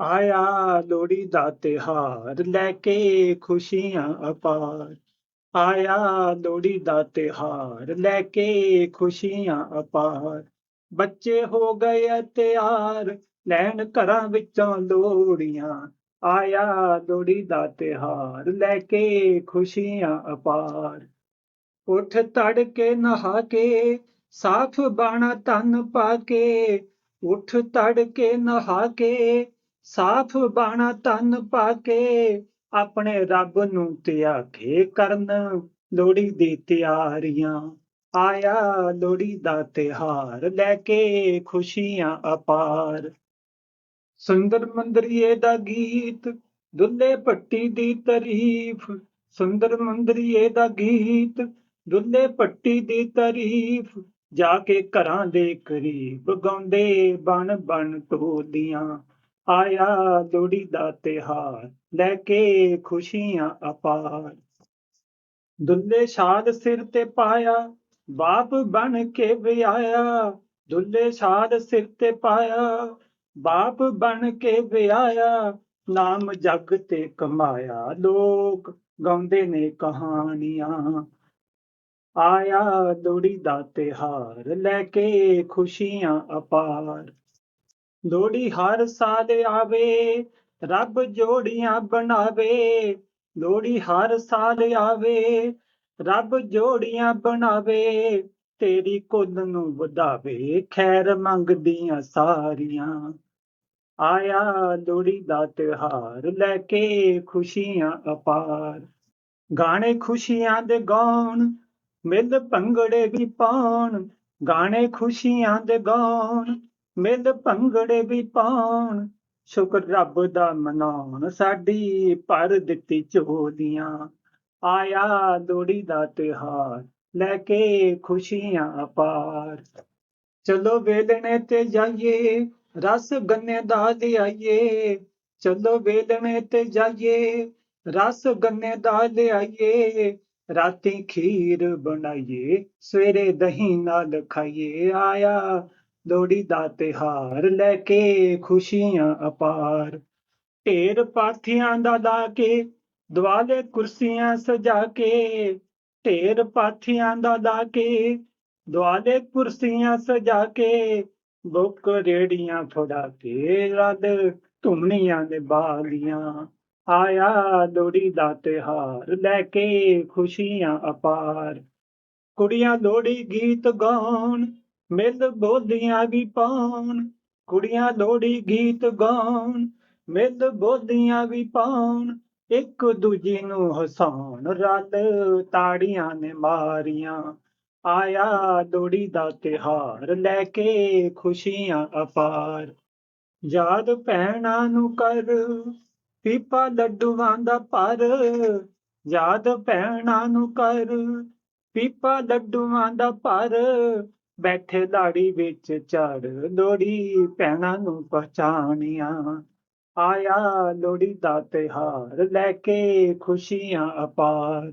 ਆਇਆ ਲੋਹੜੀ ਦਾ ਤਿਹਾਰ ਲੈ ਕੇ ਖੁਸ਼ੀਆਂ ਅਪਾਰ। ਆਇਆ ਲੋਹੜੀ ਦਾ ਤਿਹਾਰ ਲੈ ਕੇ ਖੁਸ਼ੀਆਂ ਅਪਾਰ। ਬੱਚੇ ਹੋ ਗਏ ਤਿਆਰ, ਲੈਣ ਘਰਾਂ ਵਿੱਚੋਂ ਲੋੜੀਆਂ ਆਇਆ ਲੋਹੜੀ ਦਾ ਤਿਹਾਰ ਲੈ ਕੇ ਖੁਸ਼ੀਆਂ ਅਪਾਰ। ਉੱਠ ਤੜਕੇ ਨਹਾ ਕੇ, ਸਾਫ਼ ਬਾਣਾ ਤਨ ਪਾ ਕੇ। ਉੱਠ ਤੜਕੇ ਨਹਾ ਕੇ ਸਾਫ਼ ਬਾਣਾ ਤਨ ਪਾ ਕੇ ਆਪਣੇ ਰੱਬ ਨੂੰ ਧਿਆਕੇ ਕਰਨ। ਲੋਹੜੀ ਦੀ ਤਿਆਰੀਆਂ, ਆਇਆ ਲੋਹੜੀ ਦਾ ਤਿਹਾਰ, ਲੈ ਕੇ ਖੁਸ਼ੀਆਂ ਅਪਾਰ। ਸੁੰਦਰ ਮੰਦਰੀਏ ਦਾ ਗੀਤ, ਦੁੱਲੇ ਪੱਟੀ ਦੀ ਤਾਰੀਫ। ਸੁੰਦਰ ਮੰਦਰੀਏ ਦਾ ਗੀਤ, ਦੁੱਲੇ ਪੱਟੀ ਦੀ ਤਾਰੀਫ। ਜਾ ਕੇ ਘਰਾਂ ਦੇ ਕਰੀਬ ਗਾਉਂਦੇ ਬਣ ਬਣ ਟੋਲੀਆਂ ਆਇਆ ਲੋਹੜੀ ਦਾ ਤਿਹਾਰ, ਲੈ ਕੇ ਖੁਸ਼ੀਆਂ ਅਪਾਰ। ਦੁੱਲੇ ਸ਼ਾਦ ਸਿਰ ਤੇ ਪਾਇਆ, ਬਾਪ ਬਣ ਕੇ ਵਿਆਇਆ ਦੁੱਲੇ ਸ਼ਾਦ ਸਿਰ ਤੇ ਪਾਇਆ, ਬਾਪ ਬਣ ਕੇ ਵਿਆਇਆ ਨਾਮ ਜਗ ਤੇ ਕਮਾਇਆ ਲੋਕ, ਗਾਉਂਦੇ ਨੇ ਕਹਾਣੀਆਂ। ਆਇਆ ਲੋਹੜੀ ਦਾ ਤਿਹਾਰ, ਲੈ ਕੇ ਖੁਸ਼ੀਆਂ ਅਪਾਰ। ਲੋਹੜੀ ਹਰ ਸਾਲ ਆਵੇ, ਰੱਬ ਜੋੜੀਆਂ ਬਣਾਵੇ। ਲੋਹੜੀ ਹਰ ਸਾਲ ਆਵੇ, ਰੱਬ ਜੋੜੀਆਂ ਬਣਾਵੇ। ਤੇਰੀ ਕੁੱਲ ਨੂੰ ਵਧਾਵੇ, ਖੈਰ ਮੰਗਦੀਆਂ ਸਾਰੀਆਂ। ਆਇਆ ਲੋਹੜੀ ਦਾ ਤਿਉਹਾਰ, ਲੈ ਕੇ ਖੁਸ਼ੀਆਂ ਅਪਾਰ। ਗਾਣੇ ਖੁਸ਼ੀਆਂ ਦੇ ਗਾਉਣ, ਮਿਲ ਭੰਗੜੇ ਵੀ ਪਾਉਣ। ਗਾਣੇ ਖੁਸ਼ੀਆਂ ਦੇ ਗਾਉਣ ਮਿਲ ਭੰਗੜੇ ਵੀ ਪਾਉਣ। ਸ਼ੁਕਰ ਰੱਬ ਦਾ ਮਨਾਉਣ। ਸਾਡੀ ਭਰ ਦਿੱਤੀ ਚੋਲੀਆਂ। ਆਇਆ ਲੋਹੜੀ ਦਾ ਤਿਉਹਾਰ। ਲੈ ਕੇ ਖੁਸ਼ੀਆਂ ਅਪਾਰ। ਚਲੋ ਵੇਲਣੇ ਤੇ ਜਾਈਏ। ਰਸ ਗੰਨੇ ਦਾ ਲਿਆਈਏ। ਚਲੋ ਵੇਲਣੇ ਤੇ ਜਾਈਏ। ਰਸ ਗੰਨੇ ਦਾ ਲਿਆਈਏ। ਰਾਤੀ ਖੀਰ ਬਣਾਈਏ। ਸਵੇਰੇ ਦਹੀਂ ਨਾਲ ਖਾਈਏ। ਆਇਆ ਲੋਹੜੀ ਦਾ ਤਿਹਾਰ ਲੈ ਕੇ ਖੁਸ਼ੀਆਂ ਅਪਾਰ। ਢੇਰ ਪਾਥੀਆਂ ਦਾ ਲਾ ਕੇ, ਦੁਆਲੇ ਕੁਰਸੀਆਂ ਸਜਾ ਕੇ। ਢੇਰ ਪਾਥੀਆਂ ਦਾ ਲਾ ਕੇ, ਦੁਆਲੇ ਕੁਰਸੀਆਂ ਸਜਾ ਕੇ। ਬੁੱਕ ਰੇੜੀਆਂ ਫੜਾ ਕੇ, ਰਦ ਧੁਮਨੀਆਂ ਦੇ ਬਾਲੀਆਂ। ਆਇਆ ਲੋਹੜੀ ਦਾ ਤਿਹਾਰ ਲੈ ਕੇ, ਖੁਸ਼ੀਆਂ ਅਪਾਰ। ਕੁੜੀਆਂ ਲੋਹੜੀ ਗੀਤ ਗਾਉਣ ਮਿਲ ਬੋਲੀਆਂ ਵੀ ਪਾਉਣ, ਕੁੜੀਆਂ ਲੋਹੜੀ ਗੀਤ ਗਾਉਣ, ਮਿਲ ਬੋਲੀਆਂ ਵੀ ਪਾਉਣ, ਇੱਕ ਦੂਜੀ ਨੂੰ ਹਸਾਉਣ, ਰਲ ਤਾੜੀਆਂ ਨੇ ਮਾਰੀਆਂ, ਆਇਆ ਲੋਹੜੀ ਦਾ ਤਿਹਾਰ ਲੈ ਕੇ ਖੁਸ਼ੀਆਂ ਅਪਾਰ। ਯਾਦ ਭੈਣਾਂ ਨੂੰ ਕਰ, ਪੀਪਾ ਲੱਡੂਆਂ ਦਾ ਪਰ ਯਾਦ ਭੈਣਾਂ ਨੂੰ ਕਰ, ਪੀਪਾ ਲੱਡੂਆਂ ਦਾ ਪਰ ਬੈਠੇ ਲਾੜੀ ਵਿੱਚ ਚੜ ਲੋੜੀ ਭੈਣਾਂ ਨੂੰ ਪਛਾਣੀਆਂ ਆਇਆ ਲੋੜੀ ਦਾ ਤਿਹਾਰ ਲੈ ਕੇ ਖੁਸ਼ੀਆਂ ਅਪਾਰ।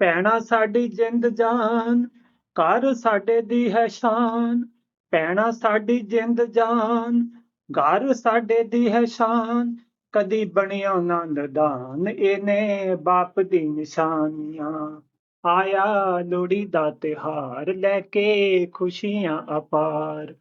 ਭੈਣਾਂ ਸਾਡੀ ਜਿੰਦ ਜਾਨ, ਘਰ ਸਾਡੇ ਦੀ ਹੈ ਸ਼ਾਨ। ਭੈਣਾਂ ਸਾਡੀ ਜਿੰਦ ਜਾਨ, ਘਰ ਸਾਡੇ ਦੀ ਹੈ ਸ਼ਾਨ। ਕਦੀ ਬਣਿਆ ਨਾ ਨਦਾਨ ਇਹਨੇ ਬਾਪ ਦੀ ਨਿਸ਼ਾਨੀਆਂ। ਆਇਆ ਲੋਹੜੀ ਦਾ ਤਿਉਹਾਰ ਲੈ ਕੇ ਖੁਸ਼ੀਆਂ ਅਪਾਰ।